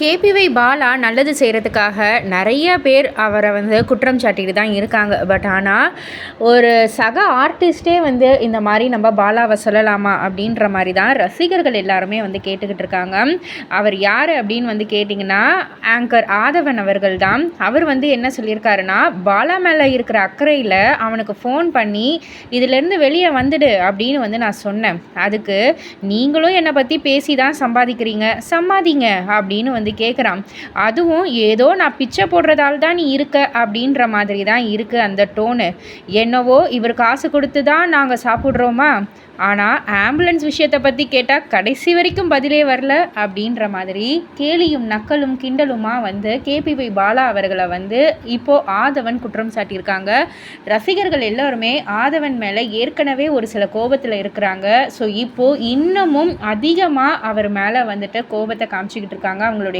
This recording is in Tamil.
கேபிவை பாலா நல்லது செய்கிறதுக்காக நிறைய பேர் அவரை வந்து குற்றம் சாட்டிட்டு தான் இருக்காங்க. பட் ஆனால் ஒரு சக ஆர்டிஸ்டே வந்து இந்த மாதிரி நம்ம பாலாவை சொல்லலாமா அப்படின்ற மாதிரி தான் ரசிகர்கள் எல்லாருமே வந்து கேட்டுக்கிட்டு இருக்காங்க. அவர் யார் அப்படின்னு வந்து கேட்டிங்கன்னா ஆங்கர் ஆதவன் அவர்கள் தான். அவர் வந்து என்ன சொல்லியிருக்காருன்னா பாலா மேலே இருக்கிற அக்கறையில் அவனுக்கு ஃபோன் பண்ணி இதிலேருந்து வெளியே வந்துடு அப்படின்னு வந்து நான் சொன்னேன். அதுக்கு நீங்களும் என்னை பற்றி பேசி தான் சம்பாதிக்கிறீங்க. சம்பாதிங்க அப்படின்னு வந்து கேட்குறான் அதுவும் ஏதோ நான் பிச்சை போடுறதால தான் நீ இருக்க அப்படின்ற மாதிரி தான் இருக்குது அந்த டோனு. என்னவோ இவர் காசு கொடுத்து தான் நாங்கள் சாப்பிட்றோமா? ஆனால் ஆம்புலன்ஸ் விஷயத்தை பற்றி கேட்டால் கடைசி வரைக்கும் பதிலே வரல அப்படின்ற மாதிரி கேலியும் நக்கலும் கிண்டலுமா வந்து கேபிவை பாலா அவர்களை வந்து இப்போது ஆதவன் குற்றம் சாட்டியிருக்காங்க. ரசிகர்கள் எல்லோருமே ஆதவன் மேலே ஏற்கனவே ஒரு சில கோபத்தில் இருக்கிறாங்க. ஸோ இப்போது இன்னமும் அதிகமாக அவர் மேலே வந்துட்டு கோபத்தை காமிச்சிக்கிட்டு இருக்காங்க. அவங்களுடைய